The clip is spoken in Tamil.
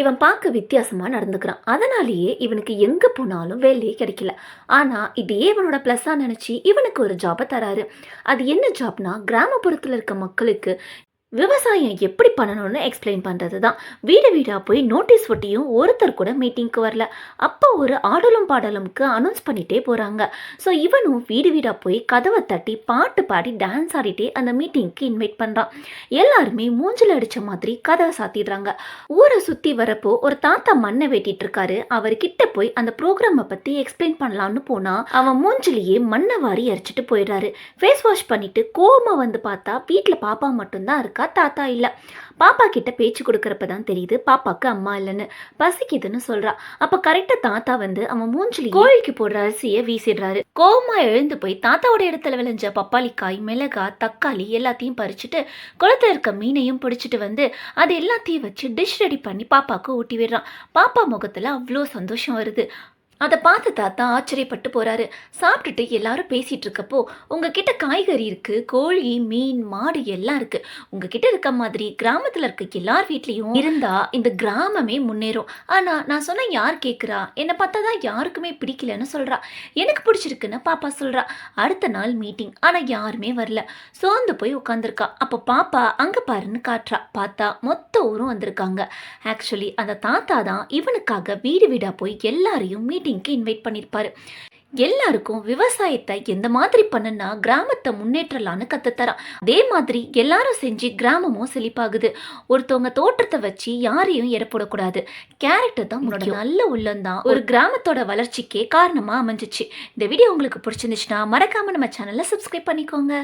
இவன் பார்க்க வித்தியாசமாக நடந்துக்கிறான். அதனாலேயே இவனுக்கு எங்கே போனாலும் வேலையே கிடைக்கல. ஆனால் இதே இவனோட ப்ளஸ்ஸாக நினச்சி இவனுக்கு ஒரு ஜாபை தராரு. அது என்ன ஜாப்னா கிராமப்புறத்தில் இருக்க மக்களுக்கு விவசாயம் எப்படி பண்ணணும்னு எக்ஸ்பிளைன் பண்ணுறது தான் வீடு வீடாக போய் நோட்டீஸ் ஒட்டியும் ஒருத்தர் கூட மீட்டிங்க்கு வரல. அப்போ ஒரு ஆடலும் பாடலும்க்கு அனௌன்ஸ் பண்ணிகிட்டே போகிறாங்க ஸோ இவனும் வீடு வீடாக போய் கதவை தட்டி பாட்டு பாடி டான்ஸ் ஆடிட்டே அந்த மீட்டிங்க்கு இன்வைட் பண்ணுறான் எல்லாருமே மூஞ்சில் அடித்த மாதிரி கதவை சாத்திடுறாங்க. ஊரை சுற்றி வரப்போ ஒரு தாத்தா மண்ணை வெட்டிட்டு இருக்காரு. அவர்கிட்ட போய் அந்த ப்ரோக்ராமை பற்றி எக்ஸ்பிளைன் பண்ணலாம்னு போனால் அவன் மூஞ்சிலேயே மண்ணை வாரி அரைச்சிட்டு போயிடுறாரு. ஃபேஸ் வாஷ் பண்ணிட்டு கோவமா வந்து பார்த்தா வீட்டில் பாப்பா மட்டும்தான் இருக்கு? தாத்தா இல்லை. பாப்பா கிட்ட பேச்சு கொடுக்குறப்ப தான் தெரியுது பாப்பாக்கு அம்மா இல்லைன்னு. பசிக்குதுன்னு சொல்றா. அப்ப கரெக்டா தாத்தா வந்து அவன் மூஞ்சிலி கோழிக்கு போடுற அரிசியை வீசிடுறாரு. கோவமா எழுந்து போய் தாத்தாவோட இடத்துல விளைஞ்ச பப்பாளிக்காய் மிளகாய் தக்காளி எல்லாத்தையும் பறிச்சுட்டு குளத்துல இருக்க மீனையும் பிடிச்சிட்டு வந்து அது எல்லாத்தையும் வச்சு டிஷ் ரெடி பண்ணி பாப்பாக்கு ஊட்டி விடுறான். பாப்பா முகத்துல அவ்வளோ சந்தோஷம் வருது. அதை பார்த்து தாத்தா ஆச்சரியப்பட்டு போறாரு. சாப்பிட்டுட்டு எல்லாரும் பேசிட்டு இருக்கப்போ உங்ககிட்ட காய்கறி இருக்கு கோழி மீன் மாடு எல்லாம் இருக்கு. உங்ககிட்ட இருக்க மாதிரி கிராமத்துல இருக்க எல்லார் வீட்லயும் இருந்தா இந்த கிராமமே முன்னேறும். ஆனா நான் சொன்ன யார் கேக்குறா? என்னை பார்த்தா தான் யாருக்குமே பிடிக்கலன்னு சொல்றா. எனக்கு பிடிச்சிருக்குன்னு பாப்பா சொல்றா. அடுத்த நாள் மீட்டிங் ஆனா யாருமே வரல. சோர்ந்து போய் உட்காந்துருக்கா அப்போ பாப்பா அங்க பாருன்னு காட்டுறா. பார்த்தா மொத்த ஊரும் வந்திருக்காங்க. ஆக்சுவலி அந்த தாத்தா தான் இவனுக்காக வீடு வீடா போய் எல்லாரையும் மீட்டிங்க்கு இன்வைட் பண்ணியிருப்பாரு எல்லாருக்கும் விவசாயத்தை எந்த மாதிரி பண்ணுனா கிராமத்தை முன்னேற்றலான்னு கத்துத்தரான் அதே மாதிரி எல்லாரும் செஞ்சு கிராமமும் செழிப்பாகுது. ஒருத்தவங்க தோற்றத்தை வச்சு யாரையும் எடை போடக்கூடாது. கேரக்டர் தான் உன்னோட நல்ல உள்ளம்தான். ஒரு கிராமத்தோட வளர்ச்சிக்கே காரணமா அமைஞ்சிச்சு. இந்த வீடியோ உங்களுக்கு பிடிச்சிருந்துச்சுன்னா மறக்காம நம்ம சேனலை சப்ஸ்கிரைப் பண்ணிக்கோங்க.